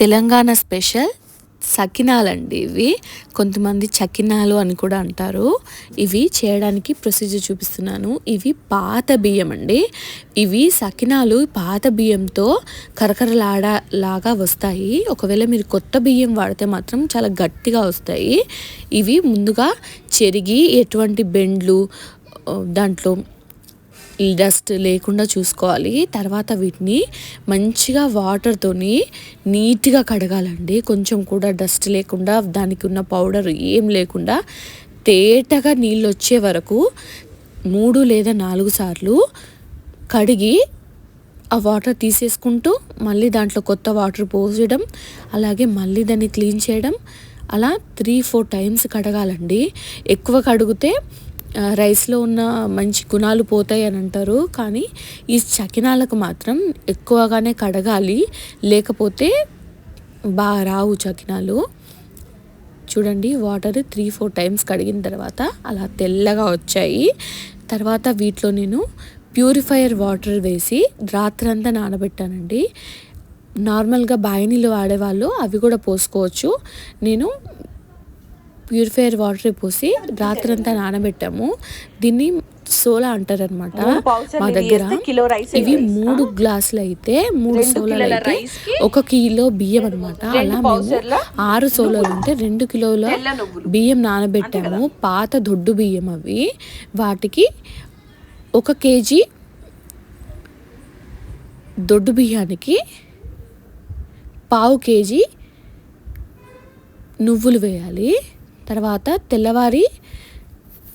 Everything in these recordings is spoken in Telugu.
తెలంగాణ స్పెషల్ సకినాలండి ఇవి. కొంతమంది చకినాలు అని కూడా అంటారు. ఇవి చేయడానికి ప్రొసీజర్ చూపిస్తున్నాను. ఇవి పాత బియ్యం అండి ఇవి సకినాలు పాత బియ్యంతో కరకరలాడ లాగా వస్తాయి. ఒకవేళ మీరు కొత్త బియ్యం వాడితే మాత్రం చాలా గట్టిగా వస్తాయి. ఇవి ముందుగా చెరిగి ఎటువంటి బెండ్లు దాంట్లో ఈ డస్ట్ లేకుండా చూసుకోవాలి. తర్వాత వీటిని మంచిగా వాటర్తోని నీట్గా కడగాలండి. కొంచెం కూడా డస్ట్ లేకుండా దానికి ఉన్న పౌడర్ ఏం లేకుండా తేటగా నీళ్ళు వచ్చే వరకు మూడు లేదా నాలుగు సార్లు కడిగి ఆ వాటర్ తీసేసుకుంటూ మళ్ళీ దాంట్లో కొత్త వాటర్ పోసేయడం అలాగే మళ్ళీ దాన్ని క్లీన్ చేయడం అలా త్రీ ఫోర్ టైమ్స్ కడగాలండి. ఎక్కువ కడిగితే రైస్లో ఉన్న మంచి గుణాలు పోతాయి అని అంటారు. కానీ ఈ చకినాలకు మాత్రం ఎక్కువగానే కడగాలి. లేకపోతే బాగా రావు చకినాలు. చూడండి వాటర్ త్రీ ఫోర్ టైమ్స్ కడిగిన తర్వాత అలా తెల్లగా వచ్చాయి. తర్వాత వీటిలో నేను ప్యూరిఫైయర్ వాటర్ వేసి రాత్రంతా నానబెట్టానండి. నార్మల్గా బాయి నీళ్ళు వాడేవాళ్ళు అవి కూడా పోసుకోవచ్చు. నేను ప్యూరిఫైయర్ వాటర్ పోసి రాత్రంతా నానబెట్టాము. దీన్ని సోలా అంటారనమాట మూడు పౌచర్లు మా దగ్గర ఇవి. మూడు గ్లాసులు అయితే మూడు సోలాలు అయితే ఒక కిలో బియ్యం అనమాట అలా మేము ఆరు సోలాలు ఉంటే రెండు కిలోల. బియ్యం నానబెట్టాము. పాత దొడ్డు బియ్యం అవి. వాటికి ఒక కేజీ దొడ్డు బియ్యానికి పావు కేజీ నువ్వులు వేయాలి. తర్వాత తెల్లవారి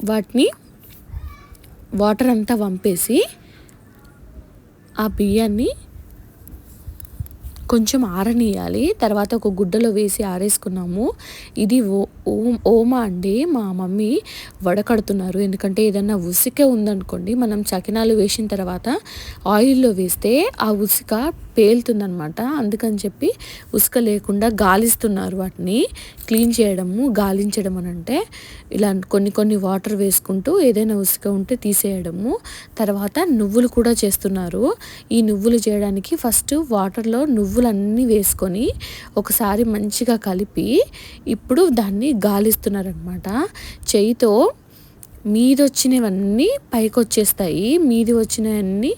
వాటిని వాటర్ అంతా వంపేసి ఆ బియ్యాన్ని కొంచెం ఆరనీయాలి. తర్వాత ఒక గుడ్డలో వేసి ఆరేసుకున్నాము. ఇది ఓ ఓ- ఓమా అండి. మా మమ్మీ వడకడుతున్నారు. ఎందుకంటే ఏదన్నా ఉసిక ఉందనుకోండి మనం చకినాలు వేసిన తర్వాత ఆయిల్లో వేస్తే ఆ ఉసిక పేలుతుందనమాట అందుకని చెప్పి ఉసుక లేకుండా గాలిస్తున్నారు వాటిని. క్లీన్ చేయడము గాలించడం అని అంటే ఇలా కొన్ని కొన్ని వాటర్ వేసుకుంటూ ఏదైనా ఉసుక ఉంటే తీసేయడము. తర్వాత నువ్వులు కూడా చేస్తున్నారు. ఈ నువ్వులు చేయడానికి ఫస్ట్ వాటర్లో నువ్వులు నువ్వులన్నీ వేసుకొని ఒకసారి మంచిగా కలిపి ఇప్పుడు దాన్ని గాలిస్తున్నారనమాట చేయితో మీది వచ్చినవన్నీ పైకి వచ్చేస్తాయి మీది వచ్చినవన్నీ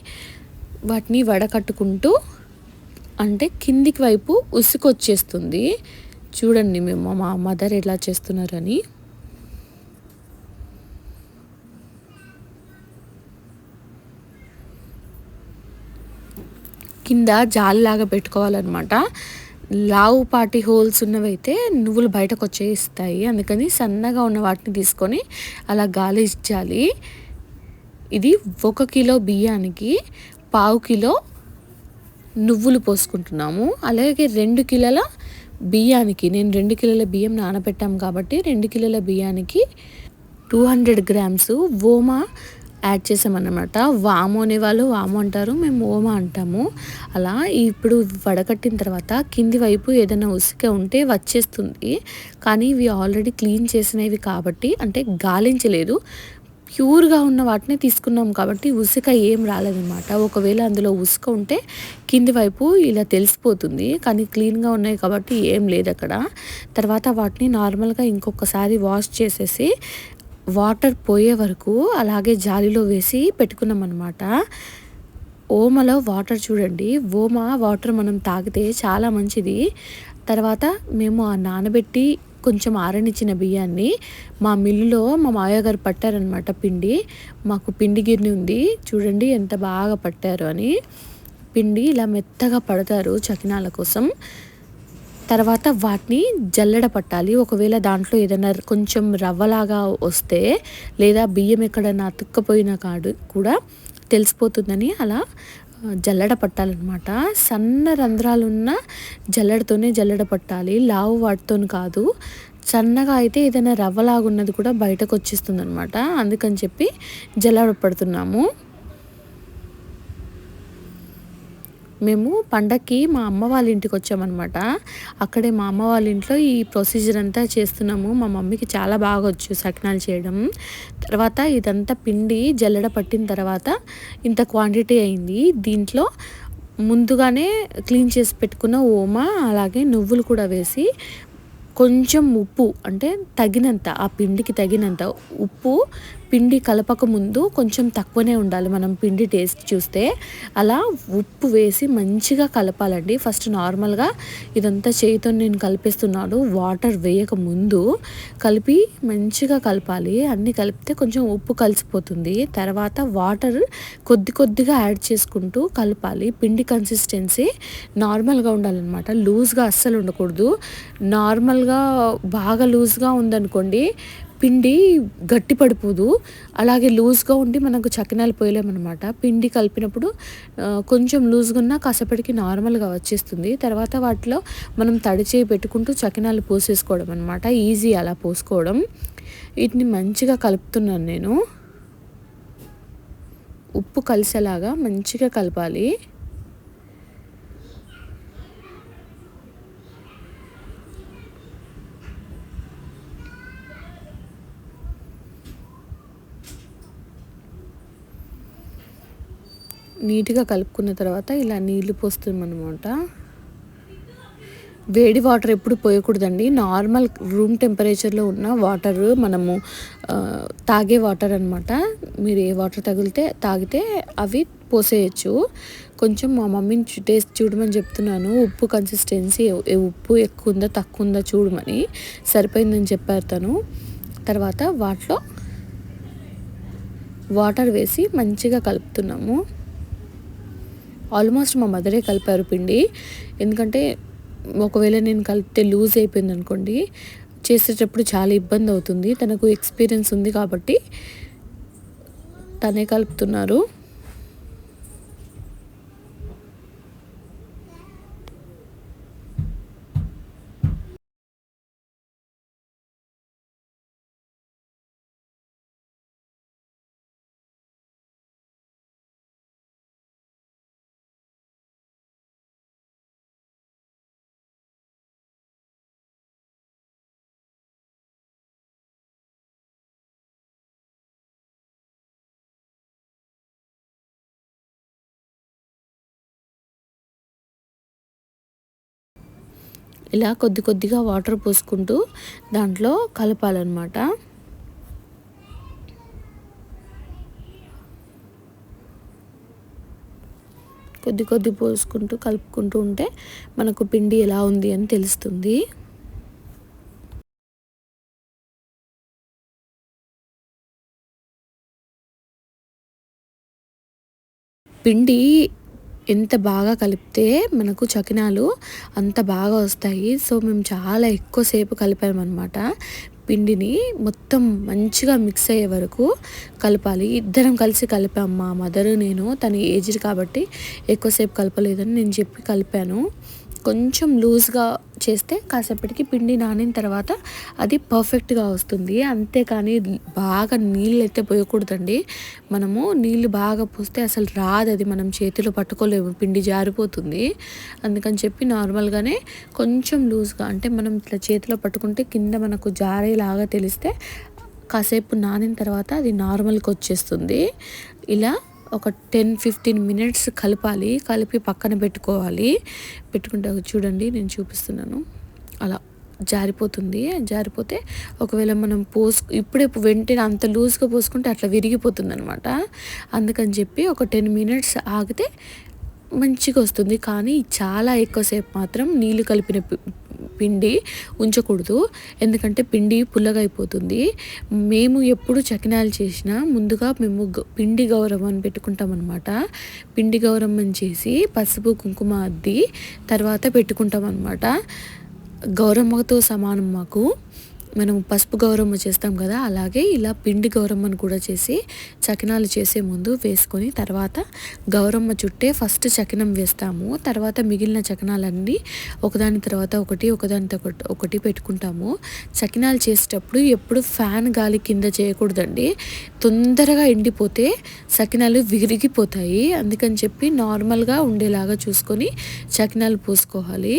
వాటిని వడకట్టుకుంటూ అంటే కిందికి వైపు ఉసుకొచ్చేస్తుంది. చూడండి మేము మా మదర్ ఎలా చేస్తున్నారని. కింద జాలిలాగా పెట్టుకోవాలన్నమాట. లావుపాటి హోల్స్ ఉన్నవైతే నువ్వులు బయటకు వచ్చేస్తాయి అందుకని సన్నగా ఉన్న వాటిని తీసుకొని అలా గాలి ఇచ్చాలి. ఇది ఒక కిలో బియ్యానికి పావు కిలో నువ్వులు పోసుకుంటున్నాము. అలాగే రెండు కిలోల బియ్యానికి నేను రెండు కిలోల బియ్యం నానబెట్టాం కాబట్టి రెండు కిలోల బియ్యానికి టూ హండ్రెడ్ గ్రామ్స్ ఓమా యాడ్ చేసామన్నమాట. వాము అనేవాళ్ళు వాము అంటారు మేము ఓమా అంటాము. అలా ఇప్పుడు వడకట్టిన తర్వాత కింది వైపు ఏదైనా ఉసిక ఉంటే వచ్చేస్తుంది. కానీ ఇవి ఆల్రెడీ క్లీన్ చేసినవి కాబట్టి అంటే గాలించలేదు. ప్యూర్గా ఉన్న వాటిని తీసుకున్నాం కాబట్టి ఉసుక ఏం రాలేదన్నమాట. ఒకవేళ అందులో ఉసుక ఉంటే కింది వైపు ఇలా తెలిసిపోతుంది. కానీ క్లీన్గా ఉన్నాయి కాబట్టి ఏం లేదు అక్కడ. తర్వాత వాటిని నార్మల్గా ఇంకొకసారి వాష్ చేసేసి వాటర్ పోయే వరకు అలాగే జాలిలో వేసి పెట్టుకున్నాం అనమాట ఓమలో వాటర్ చూడండి. ఓమ వాటర్ మనం తాగితే చాలా మంచిది. తర్వాత మేము ఆ నానబెట్టి కొంచెం ఆరనిచ్చిన బియ్యాన్ని మా మిల్లులో మా మాయగారు పట్టారనమాట పిండి. మాకు పిండి గిర్ని ఉంది. చూడండి ఎంత బాగా పట్టారు అని. పిండి ఇలా మెత్తగా పడతారు చకినాల కోసం. తర్వాత వాటిని జల్లెడ పట్టాలి. ఒకవేళ దాంట్లో ఏదైనా కొంచెం రవ్వలాగా వస్తే లేదా బియ్యం ఎక్కడైనా అతుక్కపోయినా కాడు కూడా తెలిసిపోతుందని అలా జల్లడ జల్లెడ పట్టాలన్నమాట. సన్న రంధ్రాలున్న జల్లెడతోనే జల్లెడ పట్టాలి. లావు వాటితో కాదు. సన్నగా అయితే ఏదైనా రవ్వలాగా ఉన్నది కూడా బయటకు వచ్చేస్తుంది అనమాట అందుకని చెప్పి జల్లెడ పడుతున్నాము. మేము పండక్కి మా అమ్మ వాళ్ళ ఇంటికి వచ్చామన్నమాట. అక్కడే మా అమ్మ వాళ్ళ ఇంట్లో ఈ ప్రొసీజర్ అంతా చేస్తున్నాము. మా మమ్మీకి చాలా బాగా వచ్చు సకినాలు చేయడం. తర్వాత ఇదంతా పిండి జల్లెడ పట్టిన తర్వాత ఇంత క్వాంటిటీ అయింది. దీంట్లో ముందుగానే క్లీన్ చేసి పెట్టుకున్న ఓమా అలాగే నువ్వులు కూడా వేసి కొంచెం ఉప్పు అంటే తగినంత ఆ పిండికి తగినంత ఉప్పు పిండి కలపక ముందు కొంచెం తక్కువనే ఉండాలి మనం పిండి టేస్ట్ చూస్తే. అలా ఉప్పు వేసి మంచిగా కలపాలండి. ఫస్ట్ నార్మల్గా ఇదంతా చేయితో నేను కలిపిస్తున్నాను. వాటర్ వేయక ముందు కలిపి మంచిగా కలపాలి. అన్నీ కలిపితే కొంచెం ఉప్పు కలిసిపోతుంది. తర్వాత వాటర్ కొద్ది కొద్దిగా యాడ్ చేసుకుంటూ కలపాలి. పిండి కన్సిస్టెన్సీ నార్మల్గా ఉండాలన్నమాట. లూజ్గా అస్సలు ఉండకూడదు. నార్మల్గా బాగా లూజ్గా ఉందనుకోండి పిండి గట్టి పడిపోదు. అలాగే లూజ్గా ఉండి మనకు చకినాలు పోయలేమన్నమాట. పిండి కలిపినప్పుడు కొంచెం లూజ్గా ఉన్నా కాసేపటికి నార్మల్గా వచ్చేస్తుంది. తర్వాత వాటిలో మనం తడిచేయి పెట్టుకుంటూ చకినాలు పోసేసుకోవడం అనమాట ఈజీ అలా పోసుకోవడం. వీటిని మంచిగా కలుపుతున్నాను నేను. ఉప్పు కలిసేలాగా మంచిగా కలపాలి. నీట్గా కలుపుకున్న తర్వాత ఇలా నీళ్ళు పోస్తామన్నమాట వేడి వాటర్ ఎప్పుడు పోయకూడదండి. నార్మల్ రూమ్ టెంపరేచర్లో ఉన్న వాటర్ మనము తాగే వాటర్ అనమాట మీరు ఏ వాటర్ తగిలితే తాగితే అవి పోసేయచ్చు. కొంచెం మా మమ్మీని టేస్ట్ చూడమని చెప్తున్నాను. ఉప్పు కన్సిస్టెన్సీ ఉప్పు ఎక్కువ ఉందా తక్కువ ఉందా చూడమని సరిపోయిందని చెప్పారు తను. తర్వాత వాటిలో వాటర్ వేసి మంచిగా కలుపుతున్నాము. ఆల్మోస్ట్ మా మదరే కలిపారు పిండి. ఎందుకంటే ఒకవేళ నేను కలిపితే లూజ్ అయిపోయింది అనుకోండి చేసేటప్పుడు చాలా ఇబ్బంది అవుతుంది. తనకు ఎక్స్పీరియన్స్ ఉంది కాబట్టి తనే కలుపుతున్నారు. ఇలా కొద్ది కొద్దిగా వాటర్ పోసుకుంటూ దాంట్లో కలపాలన్నమాట. కొద్ది కొద్ది పోసుకుంటూ కలుపుకుంటూ ఉంటే మనకు పిండి ఎలా ఉంది అని తెలుస్తుంది. పిండి ఎంత బాగా కలిపితే మనకు చకినాలు అంత బాగా వస్తాయి. సో మేము చాలా ఎక్కువసేపు కలిపామన్నమాట. పిండిని మొత్తం మంచిగా మిక్స్ అయ్యే వరకు కలపాలి. ఇద్దరం కలిసి కలిపాం మా మదరు నేను తన ఏజ్డ్ కాబట్టి ఎక్కువసేపు కలపలేదని నేను చెప్పి కలిపాను. కొంచెం లూజ్గా చేస్తే కాసేపటికి పిండి నానిన తర్వాత అది పర్ఫెక్ట్గా వస్తుంది. అంతేకాని బాగా నీళ్ళు అయితే పోయకూడదండి. మనము నీళ్ళు బాగా పోస్తే అసలు రాదు అది మనం చేతిలో పట్టుకోలేము పిండి జారిపోతుంది. అందుకని చెప్పి నార్మల్గానే కొంచెం లూజ్గా అంటే మనం ఇట్లా చేతిలో పట్టుకుంటే కింద మనకు జారేలాగా తెలిస్తే కాసేపు నానిన తర్వాత అది నార్మల్కి వచ్చేస్తుంది. ఇలా ఒక టెన్ ఫిఫ్టీన్ మినిట్స్ కలపాలి. కలిపి పక్కన పెట్టుకోవాలి. పెట్టుకుంటే చూడండి నేను చూపిస్తున్నాను. అలా జారిపోతుంది. జారిపోతే ఒకవేళ మనం పోసు ఇప్పుడే వెంటనే అంత లూజ్గా పోసుకుంటే అట్లా విరిగిపోతుంది అనమాట అందుకని చెప్పి ఒక టెన్ మినిట్స్ ఆగితే మంచిగా వస్తుంది. కానీ చాలా ఎక్కువసేపు మాత్రం నీళ్ళు కలిపిన పిండి ఉంచకూడదు. ఎందుకంటే పిండి పుల్లగా అయిపోతుంది మేము ఎప్పుడు చకినాలు చేసినా ముందుగా మేము పిండి గౌరవం అని పెట్టుకుంటాం అనమాట పిండి గౌరవం చేసి పసుపు కుంకుమ అద్ది తర్వాత పెట్టుకుంటాం అనమాట గౌరమ్మతో సమానం మాకు. మనం పసుపు గౌరమ్మ చేస్తాం కదా అలాగే ఇలా పిండి గౌరమ్మను కూడా చేసి చకినాలు చేసే ముందు వేసుకొని తర్వాత గౌరమ్మ చుట్టే ఫస్ట్ చకినం వేస్తాము. తర్వాత మిగిలిన చకినాలన్నీ ఒకదాని తర్వాత ఒకటి ఒకదాని ఒకటి పెట్టుకుంటాము. చకినాలు చేసేటప్పుడు ఎప్పుడు ఫ్యాన్ గాలి కింద చేయకూడదండి. తొందరగా ఎండిపోతే చకినాలు విరిగిపోతాయి. అందుకని చెప్పి నార్మల్గా ఉండేలాగా చూసుకొని చకినాలు పోసుకోవాలి.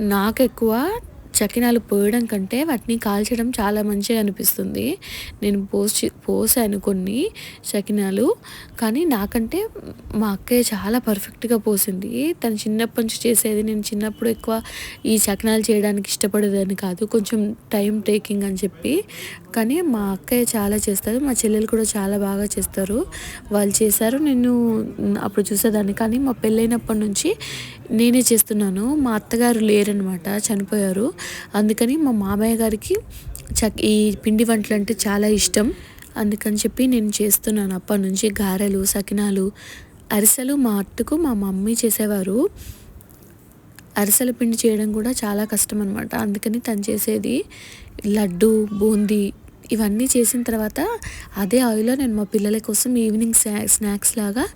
నాకు ఎక్కువ చకినాలు పోయడం కంటే వాటిని కాల్చడం చాలా మంచిగా అనిపిస్తుంది. నేను పోసి పోసాను కొన్ని చకినాలు కానీ నాకంటే మా అక్కయ్య చాలా పర్ఫెక్ట్గా పోసింది. తను చిన్నప్పటి నుంచి చేసేది నేను చిన్నప్పుడు ఎక్కువ ఈ చకినాలు చేయడానికి ఇష్టపడేదాన్ని కాదు. కొంచెం టైం టేకింగ్ అని చెప్పి కానీ మా అక్కయ్య చాలా చేస్తారు మా చెల్లెలు కూడా చాలా బాగా చేస్తారు. వాళ్ళు చేశారు నేను అప్పుడు చూసేదాన్ని. కానీ మా పెళ్ళైనప్పటి నుంచి నేనే చేస్తున్నాను. మా అత్తగారు లేరనమాట చనిపోయారు. అందుకని మా మామయ్య గారికి చక్ ఈ పిండి వంటలు అంటే చాలా ఇష్టం. అందుకని చెప్పి నేను చేస్తున్నాను. అప్పటి నుంచి గారెలు సకినాలు అరిసెలు మా అట్టుకు మా మమ్మీ చేసేవారు. అరిసెల పిండి చేయడం కూడా చాలా కష్టం అనమాట అందుకని తను చేసేది లడ్డు బూందీ ఇవన్నీ చేసిన తర్వాత అదే ఆయిల్లో నేను మా పిల్లల కోసం ఈవినింగ్ స్నాక్స్ లాగా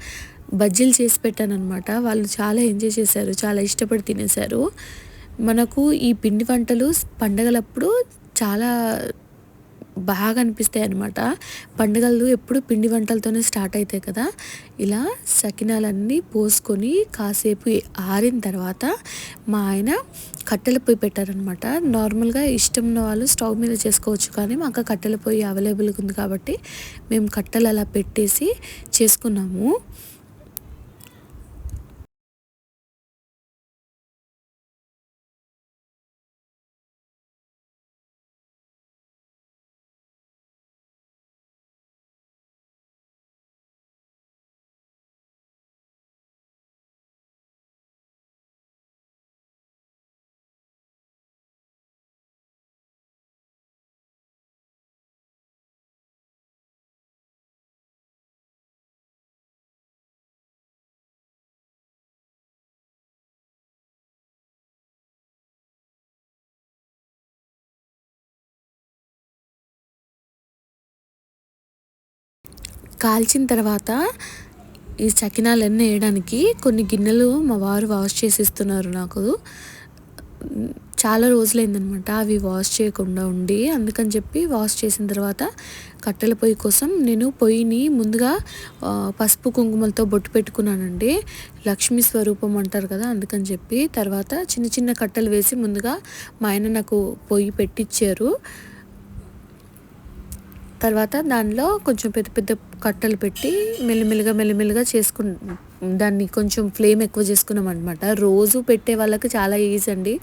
బజ్జీలు చేసి పెట్టాను అనమాట వాళ్ళు చాలా ఎంజాయ్ చేశారు చాలా ఇష్టపడి తినేశారు. మనకు ఈ పిండి వంటలు పండగలప్పుడు చాలా బాగా అనిపిస్తాయి అనమాట పండుగలు ఎప్పుడు పిండి వంటలతోనే స్టార్ట్ అవుతాయి కదా. ఇలా సకినాలన్నీ పోసుకొని కాసేపు ఆరిన తర్వాత మా ఆయన కట్టెల పొయ్యి పెట్టారనమాట నార్మల్గా ఇష్టం ఉన్న వాళ్ళు స్టవ్ మీద చేసుకోవచ్చు కానీ మాకు కట్టెల పొయ్యి అవైలబుల్గా ఉంది కాబట్టి మేము కట్టెలు అలా పెట్టేసి చేసుకున్నాము. కాల్చిన తర్వాత ఈ చకినాలన్నీ వేయడానికి కొన్ని గిన్నెలు మా వారు వాష్ చేసి ఇస్తున్నారు నాకు. చాలా రోజులైందనమాట అవి వాష్ చేయకుండా ఉండి. అందుకని చెప్పి వాష్ చేసిన తర్వాత కట్టెల పొయ్యి కోసం నేను పొయ్యిని ముందుగా పసుపు కుంకుమలతో బొట్టు పెట్టుకున్నానండి. లక్ష్మీ స్వరూపం అంటారు కదా అందుకని చెప్పి తర్వాత చిన్న చిన్న కట్టెలు వేసి ముందుగా మా ఆయన నాకు పొయ్యి పెట్టించారు తర్వాత దానిలో కొంచెం పెద్ద పెద్ద కట్టలు పెట్టి మెల్లిమెల్లిగా మెల్లిమెల్లిగా చేసుకు దాన్ని కొంచెం ఫ్లేమ్ ఎక్కువ చేసుకున్నాం అనమాట రోజు పెట్టే వాళ్ళకి చాలా ఈజీ అండి.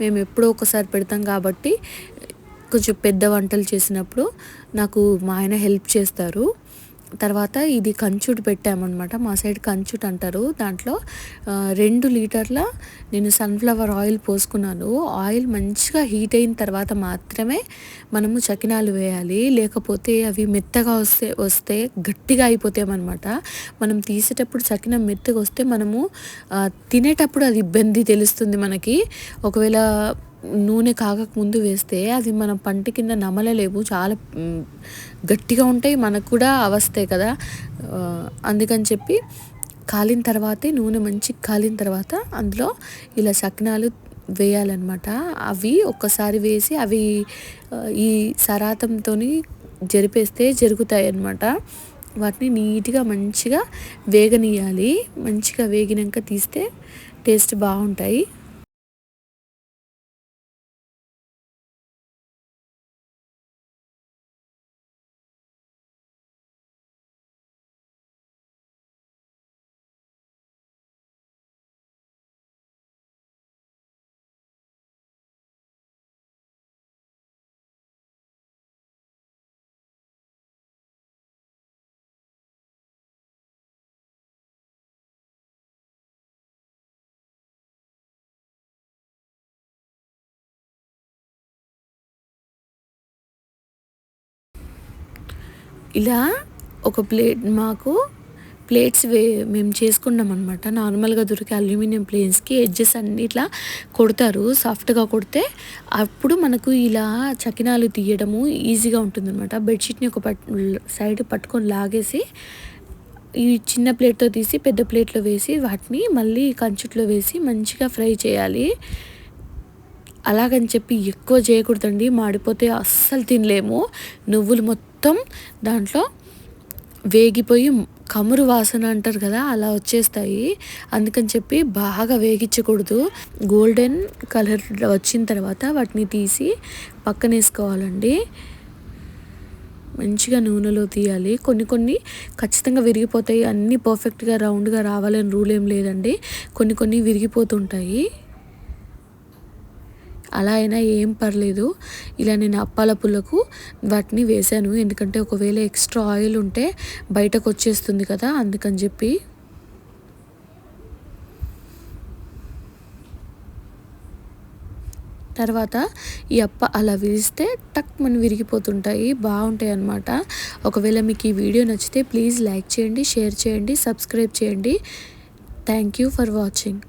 మేము ఎప్పుడో ఒకసారి పెడతాం కాబట్టి కొంచెం పెద్ద వంటలు చేసినప్పుడు నాకు మా ఆయన హెల్ప్ చేస్తారు. తర్వాత ఇది కంచుడు పెట్టామన్నమాట. మా సైడ్ కంచుట్ అంటారు. దాంట్లో రెండు లీటర్ల నేను సన్ఫ్లవర్ ఆయిల్ పోసుకున్నాను. ఆయిల్ మంచిగా హీట్ అయిన తర్వాత మాత్రమే మనము చకినాలు వేయాలి. లేకపోతే అవి మెత్తగా వస్తే వస్తే గట్టిగా అయిపోతామన్నమాట మనం తీసేటప్పుడు చకినం మెత్తగా వస్తే మనము తినేటప్పుడు అది ఇబ్బంది తెలుస్తుంది మనకి. ఒకవేళ నూనె కాకముందు వేస్తే అది మన పంట కింద నమలలేవు. చాలా గట్టిగా ఉంటాయి. మనకు కూడా అవస్తాయి కదా. అందుకని చెప్పి కాలిన తర్వాతే నూనె మంచి కాలిన తర్వాత అందులో ఇలా సకినాలు వేయాలన్నమాట. అవి ఒక్కసారి వేసి అవి ఈ సరాతంతో జరిపేస్తే జరుగుతాయి అన్నమాట వాటిని నీట్గా మంచిగా వేగనీయాలి. మంచిగా వేగినాక తీస్తే టేస్ట్ బాగుంటాయి. ఇలా ఒక ప్లేట్ మాకు ప్లేట్స్ వే మేము చేసుకున్నాం అనమాట నార్మల్గా దొరికే అల్యూమినియం ప్లేట్స్కి ఎడ్జెస్ అన్ని ఇట్లా కొడతారు. సాఫ్ట్గా కొడితే అప్పుడు మనకు ఇలా చకినాలు తీయడము ఈజీగా ఉంటుందన్నమాట. బెడ్షీట్ని ఒక పట్ సైడ్ పట్టుకొని లాగేసి ఈ చిన్న ప్లేట్తో తీసి పెద్ద ప్లేట్లో వేసి వాటిని మళ్ళీ కంచుట్లో వేసి మంచిగా ఫ్రై చేయాలి. అలాగని చెప్పి ఎక్కువ చేయకూడదండి. మాడిపోతే అస్సలు తినలేము. నువ్వులు మొత్తం మొత్తం దాంట్లో వేగిపోయి కమురు వాసన అంటారు కదా అలా వచ్చేస్తాయి. అందుకని చెప్పి బాగా వేగించకూడదు. గోల్డెన్ కలర్ వచ్చిన తర్వాత వాటిని తీసి పక్కన వేసుకోవాలండి మంచిగా నూనెలో తీయాలి. కొన్ని కొన్ని ఖచ్చితంగా విరిగిపోతాయి. అన్నీ పర్ఫెక్ట్గా రౌండ్గా రావాలని రూల్ ఏం లేదండి. కొన్ని కొన్ని విరిగిపోతుంటాయి. అలా అయినా ఏం పర్లేదు. ఇలా నేను అప్పాల పుల్లకు వాటిని వేశాను. ఎందుకంటే ఒకవేళ ఎక్స్ట్రా ఆయిల్ ఉంటే బయటకు వచ్చేస్తుంది కదా అందుకని చెప్పి. తర్వాత ఈ అప్ప అలా విరిస్తే టక్ మన విరిగిపోతుంటాయి. బాగుంటాయి అన్నమాట. ఒకవేళ మీకు ఈ వీడియో నచ్చితే ప్లీజ్ లైక్ చేయండి షేర్ చేయండి సబ్స్క్రైబ్ చేయండి. Thank you for watching.